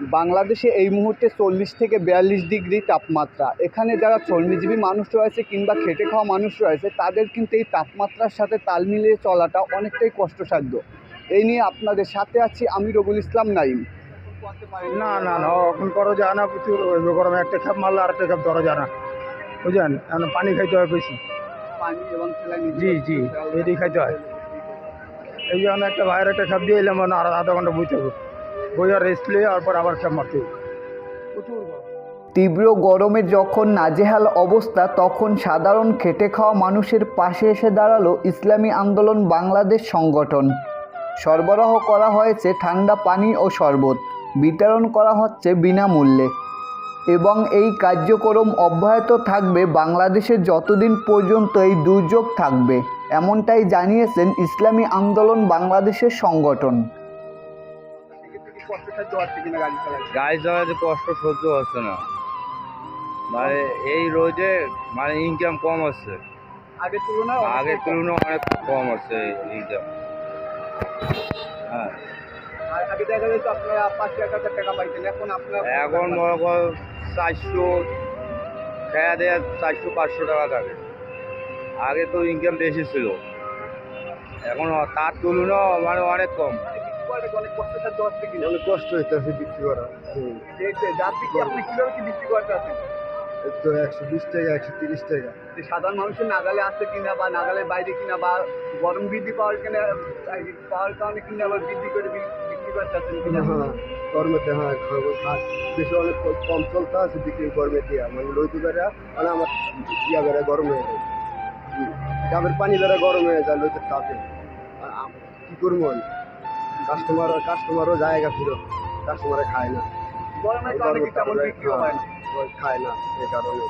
বাংলাদেশে এই মুহূর্তে চল্লিশ থেকে বিয়াল্লিশ ডিগ্রি তাপমাত্রা। এখানে যারা শ্রমজীবী মানুষ রয়েছে কিংবা খেটে খাওয়া মানুষ রয়েছে তাদের কিন্তু এই তাপমাত্রার সাথে তাল মিলিয়ে চলাটা অনেকটাই কষ্টসাধ্য। এই নিয়ে আপনাদের সাথে আছি আমি রবুল ইসলাম নাইম না না না এখন করো যায় না প্রচুর গরমে একটা খেপ মারলে আর একটা খেপ ধরা যায় না বুঝলেন? এখন পানি খাইতে হয় বেশি। পানি এবং জি, জি, এটাই খাইতে হয়। এই জন্য একটা বাইরে একটা খেপ দিয়ে এলাম আর আধা ঘণ্টা বইতে হবে রেস্ট নিয়ে তারপর আবার প্রচুর তীব্র গরমে যখন নাজেহাল অবস্থা, তখন সাধারণ খেটে খাওয়া মানুষের পাশে এসে দাঁড়াল ইসলামী আন্দোলন বাংলাদেশ সংগঠন। সরবরাহ করা হয়েছে ঠান্ডা পানি ও শরবত, বিতরণ করা হচ্ছে বিনামূল্যে। এবং এই কার্যক্রম অব্যাহত থাকবে বাংলাদেশে যতদিন পর্যন্ত এই দুর্যোগ থাকবে, এমনটাই জানিয়েছেন ইসলামী আন্দোলন বাংলাদেশের সংগঠন। গাড়ি চালাতে? কষ্ট সহ্য হচ্ছে না। মানে এই রোদে মানে ইনকাম কম হচ্ছে। আগের তুলনায় আগের তুলনায় অনেক কম হচ্ছে ইনকাম হ্যাঁ। আগে দেখা যেত আপনারা পাঁচ হাজার টাকা পাইতেন এখন আপনার এখন মনে কর চারশো খেয়া দেয়া চারশো পাঁচশো টাকা থাকে। আগে তো ইনকাম বেশি ছিল। এখন তার তুলনায় মানে অনেক কম। অনেক কষ্টসাধ্য হচ্ছে কিনা? অনেক কষ্ট হইতেছে বিক্রি করা। যাত্রী কি আপনি কীভাবে কি বিক্রি করতে আছেন? তো একশো বিশ টাকা একশো তিরিশ টাকা। সাধারণ মানুষের নাগালে আছে কিনা বা নাগালের বাইরে কিনা বা গরম বৃদ্ধি পাওয়ার কিনা পাওয়ার কারণে কিনা আবার বৃদ্ধি করে বিক্রি করতে আছেন কিনা? গরমেতে হ্যাঁ। বেশি অনেক কম চলতে আছে বিক্রি গরমে দিয়া। মানে লইতে পারে মানে আমার ইয়া বেড়ে গরম হয়ে যায়। ডাবের পানি বেড়ে গরম হয়ে যায় লইতে তাপে আর কি করব কাস্টমার কাস্টমারও জায়গা ফিরত কাস্টমারে খায় না। হয় খায় না এই কারণে।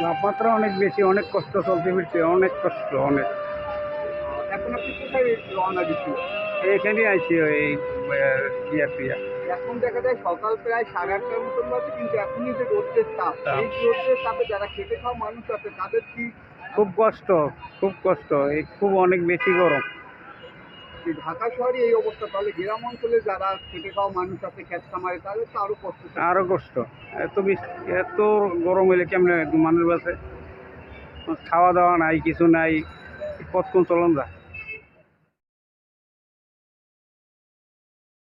তাপমাত্রা অনেক বেশি অনেক কষ্ট চলতে ফিরতে অনেক কষ্ট অনেক। এখন আপনি কোথায় রওনা দিচ্ছেন? এইখানে আইছি ওই ইয়া টিয়া এখন দেখা যায় সকাল প্রায় সাড়ে আটটার মতন বাজে কিন্তু এখনই যে রোদ্রের তাপ তাপ। এই রোদ্রের তাপে যারা খেতে খাওয়া মানুষ আছে তাদের কি খুব কষ্ট খুব কষ্ট। এই খুব অনেক বেশি গরম। এই ঢাকা শহরে এই অবস্থা তাহলে গ্রাম অঞ্চলে যারা খেটে খাওয়া মানুষ আছে খেত খামারে তাহলে তো আরও কষ্ট। আরও কষ্ট। এত বেশি এত গরম হলে কেমনে মানুষ বাসে? খাওয়া দাওয়া নাই কিছু নাই কতক্ষণ চলন যায়?